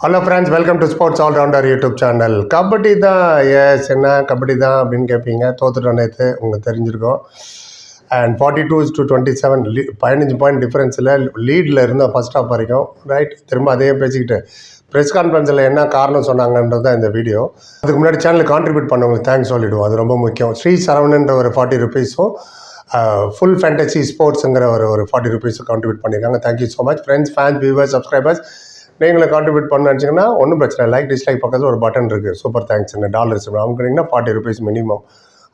Hello friends welcome to sports allrounder YouTube channel kabaddi தான் S என்ன கபடி தான் அப்படின்னு கேட்பீங்க தோத்துட்டோம் நேற்று உங்களுக்கு தெரிஞ்சிருக்கோம். And forty two to twenty seven லீ பதினஞ்சு பாயிண்ட் டிஃப்ரென்ஸில் லீடில் இருந்தால் ஃபஸ்ட் ஹாஃப் வரைக்கும். ரைட் திரும்ப அதே பேசிக்கிட்டு ப்ரெஸ் கான்ஃபரன்ஸில் என்ன காரணம் சொன்னாங்கன்றது தான் இந்த வீடியோ அதுக்கு முன்னாடி சேனலுக்கு கான்ட்ரிபியூட் பண்ணவங்களுக்கு தேங்க்ஸ் சொல்லிவிடுவோம் அது ரொம்ப முக்கியம். ஸ்ரீ சரவணன்ற ஒரு ஃபார்ட்டி ருபீஸும் ஃபுல் ஃபேண்டசி ஸ்போர்ட்ஸுங்கிற ஒரு ஒரு ஃபார்ட்டி ருபீஸும் கான்ட்ரிபியூட் பண்ணியிருக்காங்க. Thank you so much friends fans viewers subscribers நீங்களும் கான்ட்ரிபியூட் பண்ண நினச்சிங்கன்னா ஒன்றும் பிரச்சனை லைக் டிஸ்லைக் பக்கத்தில் ஒரு பட்டன் இருக்குது சூப்பர் தேங்க்ஸ் டாலர்ஸ் அவங்க ஃபார்ட்டி ருபீஸ் மினிமம்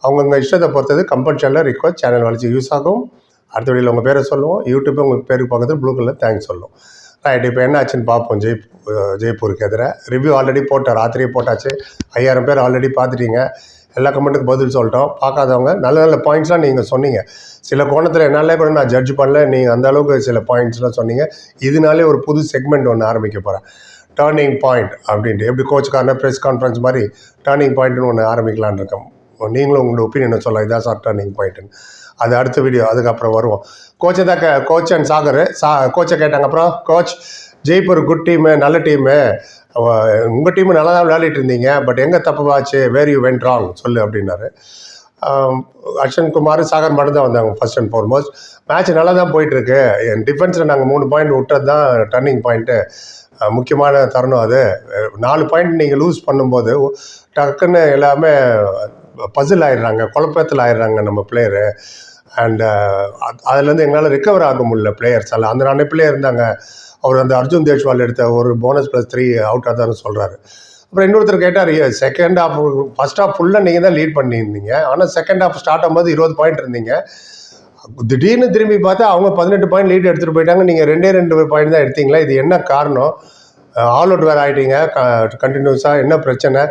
அவங்கவுங்க இஷ்டத்தை பொறுத்தது கம்பல்சரியில் ரிக்வஸ்ட் சேனல் வளர்ச்சி யூஸ் ஆகும். அடுத்த வழியில் உங்கள் பேரை சொல்லுவோம். யூடியூப் உங்கள் பேருக்கு பக்கத்தில் ப்ளூ கலர் தேங்க்ஸ் சொல்லுவோம் ரைட் இப்போ என்ன ஆச்சுன்னு பார்ப்போம். ஜெய் ஜெய்ப்பூருக்கு எதிராக ரிவ்யூ ஆல்ரெடி போட்டார் ராத்திரியே போட்டாச்சு. ஐயாயிரம் பேர் ஆல்ரெடி பார்த்துட்டீங்க. எல்லா கமெண்ட்டுக்கு பதில் சொல்லிட்டோம். பார்க்காதவங்க நல்ல நல்ல பாயிண்ட்ஸ்லாம் நீங்கள் சொன்னீங்க. சில கோணத்தில் என்னாலே கூட நான் ஜட்ஜ் பண்ணல. நீங்கள் அந்த அளவுக்கு சில பாயிண்ட்ஸ்லாம் சொன்னீங்க. இதனாலே ஒரு புது செக்மெண்ட் ஒன்று ஆரம்பிக்க போகிறேன் டேர்னிங் பாயிண்ட் அப்படின்ட்டு. எப்படி கோச்சுக்காரன ப்ரெஸ் கான்ஃபரன்ஸ் மாதிரி டேர்னிங் பாயிண்ட்னு ஒன்று ஆரம்பிக்கலான்னு இருக்கோம் நீங்களும் உங்களோட ஒப்பீனியனை சொல்லலாம். இதான் சார் டேர்னிங் பாயிண்ட்டுன்னு அது அடுத்த வீடியோ அதுக்கப்புறம் வருவோம். கோச்சை தான் கே கோச் அண்ட் சாகர். சா கோச்சை கேட்டாங்க அப்புறம் கோச் ஜெய்ப்பூர் குட் டீமு நல்ல டீமு உங்கள் டீமு நல்லா தான் விளையாடிட்டு இருந்தீங்க பட் எங்கே தப்புவாச்சு? வேர் யூ வென்ட் ராங் சொல்லு அப்படின்னாரு. அர்ஷன் குமார் சாகர் மட்டும் தான் வந்தாங்க ஃபர்ஸ்ட் அண்ட் ஃபார்மோஸ்ட் மேட்ச் நல்லா தான் போயிட்டுருக்கு. என் டிஃபென்ஸில் நாங்கள் மூணு பாயிண்ட் விட்டது தான் டர்னிங் பாயிண்ட்டு முக்கியமான தருணம் அது. நாலு பாயிண்ட் நீங்கள் லூஸ் பண்ணும்போது டக்குன்னு எல்லாமே பசில் ஆயிடுறாங்க குழப்பத்தில் ஆயிடுறாங்க நம்ம பிளேயரு Uh, அண்டு அதுலேருந்து எங்களால் ரிக்கவர் ஆக முடியல பிளேயர்ஸ் எல்லாம் அந்த நானே பிளேயர் இருந்தாங்க. அவர் அந்த அர்ஜுன் தேஷ்வால் எடுத்த ஒரு போனஸ் ப்ளஸ் த்ரீ அவுட்டாக தான் சொல்கிறாரு அப்புறம் இன்னொருத்தர் கேட்டார் செகண்ட் ஹாஃப் ஃபஸ்ட் ஹாஃப் ஃபுல்லாக நீங்கள் தான் லீட் பண்ணியிருந்தீங்க. ஆனால் செகண்ட் ஹாஃப் ஸ்டார்ட் ஆகும்போது இருபது பாயிண்ட் இருந்தீங்க. திடீர்னு திரும்பி பார்த்தா அவங்க பதினெட்டு பாயிண்ட் லீட் எடுத்துகிட்டு போயிட்டாங்க. நீங்கள் ரெண்டே ரெண்டு பாயிண்ட் தான் எடுத்தீங்களா? இது என்ன காரணம்? ஆல் அவுட் வேறு ஆகிட்டீங்க கண்டினியூஸாக என்ன பிரச்சனை?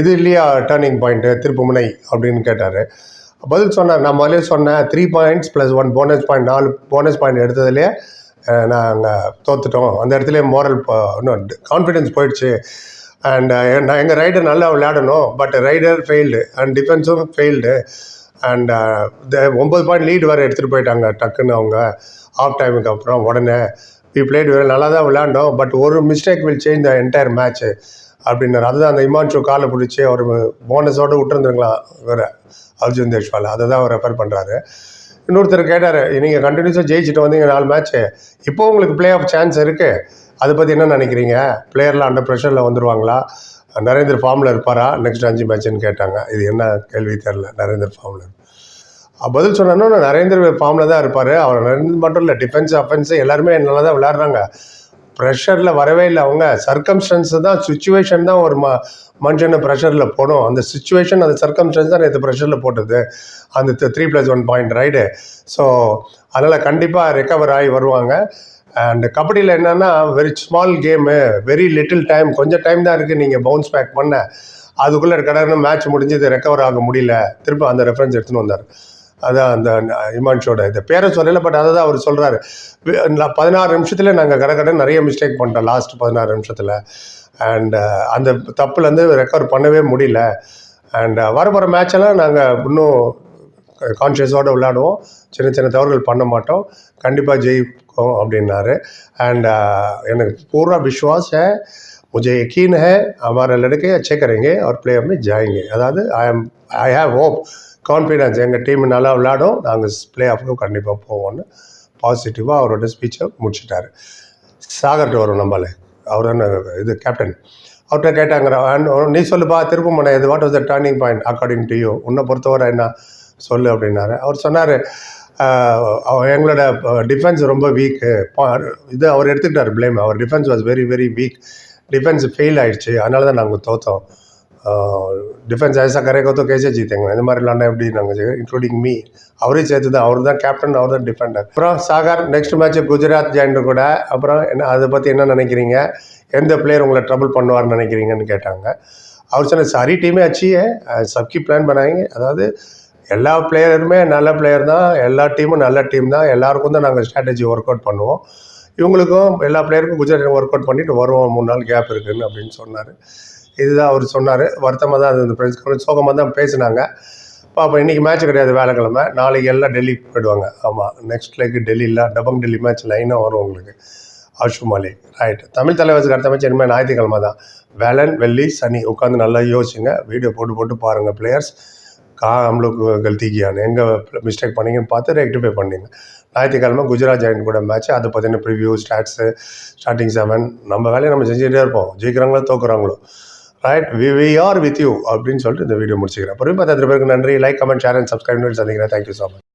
இது இல்லையா டேர்னிங் பாயிண்ட்டு திருப்புமுனை? அப்படின்னு கேட்டார். பதில் சொன்னார் நான் முதலே சொன்னேன் three points plus one bonus point நாலு போனஸ் பாயிண்ட் எடுத்ததுலேயே நாங்கள் தோத்துட்டோம். அந்த இடத்துலேயே மோரல் இன்னும் கான்ஃபிடென்ஸ் போயிடுச்சு. அண்ட் நான் எங்கள் ரைடர் நல்லா விளையாடணும் பட் ரைடர் ஃபெயில்டு அண்ட் டிஃபென்ஸும் ஃபெயில்டு அண்ட் ஒம்பது பாயிண்ட் லீடு வேறு எடுத்துகிட்டு போயிட்டாங்க டக்குன்னு அவங்க ஆஃப் டைமுக்கு அப்புறம் உடனே. வி பிளேட் வேறு நல்லா தான் விளையாண்டோம் பட் ஒரு mistake will change the entire match அப்படின்னாரு. அதுதான் அந்த இமான்ஷோ காலை பிடிச்சி அவர் போனஸோடு விட்டுருந்துருங்களா வேறு அர்ஜுன் தேஷ்வால். அதை தான் அவர் ரெஃபர் பண்ணுறாரு இன்னொருத்தர் கேட்டார் நீங்கள் கண்டினியூஸாக ஜெயிச்சுட்டு வந்தீங்க நாலு மேட்ச்சு இப்போ உங்களுக்கு பிளே ஆஃப் சான்ஸ் இருக்குது அதை பற்றி என்ன நினைக்கிறீங்க? பிளேயர்லாம் அண்டர் ப்ரெஷரில் வந்துடுவாங்களா நரேந்திர ஃபார்மில் இருப்பாரா? நெக்ஸ்ட் அஞ்சு மேட்ச்னு கேட்டாங்க. இது என்ன கேள்வி தெரில நரேந்திர ஃபார்மில் பதில் சொன்னோன்னா நரேந்திர ஃபார்மில் தான் இருப்பார். அவர் நரேந்தர் மட்டும் இல்லை டிஃபென்ஸ் அஃபென்ஸு எல்லாருமே நல்லா தான் விளையாடுறாங்க. ப்ரெஷரில் வரவே இல்லை. அவங்க சர்க்கம்ஸ்டன்ஸு தான் சுச்சுவேஷன் தான் ஒரு ம மனுஷனை ப்ரெஷரில் போடும். அந்த சுச்சுவேஷன் அந்த சர்க்கம்ஸ்டன்ஸ் தான் நேற்று ப்ரெஷரில் போட்டது. அந்த three plus one point raid so அதனால் கண்டிப்பாக ரெக்கவர் ஆகி வருவாங்க. அண்ட் கபடியில் என்னென்னா very small game very little time கொஞ்சம் டைம் தான் இருக்குது நீங்கள் பவுன்ஸ் பேக் பண்ண. அதுக்குள்ளே கடன்னு மேட்ச் முடிஞ்சு இது ரெக்கவர் ஆக முடியல. திரும்ப அந்த ரெஃபரன்ஸ் எடுத்துன்னு வந்தார். அதான் அந்த இமான்ஷோட இது பேரை சொல்லலை பட் அதை தான் அவர் சொல்கிறாரு பதினாறு நிமிஷத்தில் நாங்கள் கடை நிறைய மிஸ்டேக் பண்ணிட்டோம் லாஸ்ட் பதினாறு நிமிஷத்தில் அண்ட் அந்த தப்புலேருந்து ரெக்கவர் பண்ணவே முடியல அண்ட் வர போகிற மேட்செல்லாம் நாங்கள் இன்னும் கான்ஷியஸோடு விளையாடுவோம் சின்ன சின்ன தவறுகள் பண்ண மாட்டோம் கண்டிப்பாக ஜெயிப்போம் அப்படின்னாரு அண்ட் எனக்கு पूरा विश्वास है मुझे यकीन है हमारे लड़के अच्छे करेंगे और प्ले में जाएंगे அதாவது I am I have hope confidence எங்கள் டீம் நல்லா விளையாடும் நாங்கள் பிளே ஆஃப்க்கு கண்டிப்பாக போவோம்னு பாசிட்டிவாக அவரோட ஸ்பீச்சை முடிச்சிட்டாரு. சாகர்கிட்ட வரும் நம்மளே. அவர் இது கேப்டன் அவர்கிட்ட கேட்டாங்கிற நீ சொல்லுப்பா திருப்பமனை இது what was the turning point according to you உன்னை பொறுத்தவரை என்ன? சொல்லு அப்படின்னாரு. அவர் சொன்னார் எங்களோட டிஃபென்ஸ் ரொம்ப வீக்கு இது அவர் எடுத்துக்கிட்டார் blame our defence was very very weak defence fail ஆயிடுச்சு. அதனால தான் நாங்கள் தோத்தோம். டிஃபென்ஸ் ஐசா கரைக்கோ தோ கேசே ஜீத்தேங்க. இந்த மாதிரி விளாண்டா எப்படி நாங்கள் இன்க்ளூடிங் மீ அவரே சேர்த்து தான் அவர் தான் கேப்டன் அவர் தான் டிஃபெண்டர் அப்புறம் Sagar next match Gujarat giant கூட. அப்புறம் என்ன அதை பற்றி என்ன நினைக்கிறீங்க? எந்த பிளேயர் உங்களை ட்ரபிள் பண்ணுவார்னு நினைக்கிறீங்கன்னு கேட்டாங்க. அவர் சொன்ன சாரி டீமே அச்சி சப்கி பிளான் பண்ணாங்க அதாவது எல்லா பிளேயருமே நல்ல பிளேயர் தான். எல்லா டீமும் நல்ல டீம் தான். எல்லாருக்கும் தான் நாங்கள் ஸ்ட்ராட்டஜி ஒர்க் அவுட் பண்ணுவோம். இவங்களுக்கும் எல்லா பிளேயருக்கும் குஜராத் ஒர்க் அவுட் பண்ணிட்டு வருவோம். மூணு நாள் கேப் இருக்குன்னு அப்படின்னு சொன்னார். இதுதான் அவர் சொன்னார். வருத்தமாக தான் அது ஃப்ரெண்ட்ஸ் சோகமாக தான் பேசினாங்க. பாப்போம் இன்றைக்கி மேட்ச் கிடையாது வேலைக்கிழமை நாளைக்கு எல்லாம் டெல்லி போயிடுவாங்க. ஆமாம் நெக்ஸ்ட் லெக் டெல்லியில் டபங் டெல்லி மேட்ச் லைனாக வரும் உங்களுக்கு. ஆஷு மாலிக் ரைட் தமிழ் தலைவருக்கு அடுத்த மேட்ச் இனிமேல் ஞாயிற்றுக்கிழமை தான். வேலன் வெள்ளி சனி உட்காந்து நல்லா யோசிச்சுங்க. வீடியோ போட்டு போட்டு பாருங்கள் பிளேயர்ஸ் கா நம்மளுக்கு கல்தி எங்கே மிஸ்டேக் பண்ணீங்கன்னு பார்த்து ரெக்டிஃபை பண்ணிங்க. ஞாயிற்றுக்கிழமை குஜராத் ஜாயின் கூட மேட்ச் அதை பற்றின ப்ரிவியூ ஸ்டாட்ஸு ஸ்டார்டிங் செவன் நம்ம வேலையை நம்ம செஞ்சுட்டே இருப்போம். ஜெயிக்கிறாங்களோ தோக்குறாங்களோ right we we are with you அப்படின்னு சொல்லிட்டு இந்த வீடியோ முடிச்சுக்கிறேன். பொறுமை பத்து பேருக்கு நன்றி. Like comment share and subscribe சந்திக்கிறேன். Thank you so much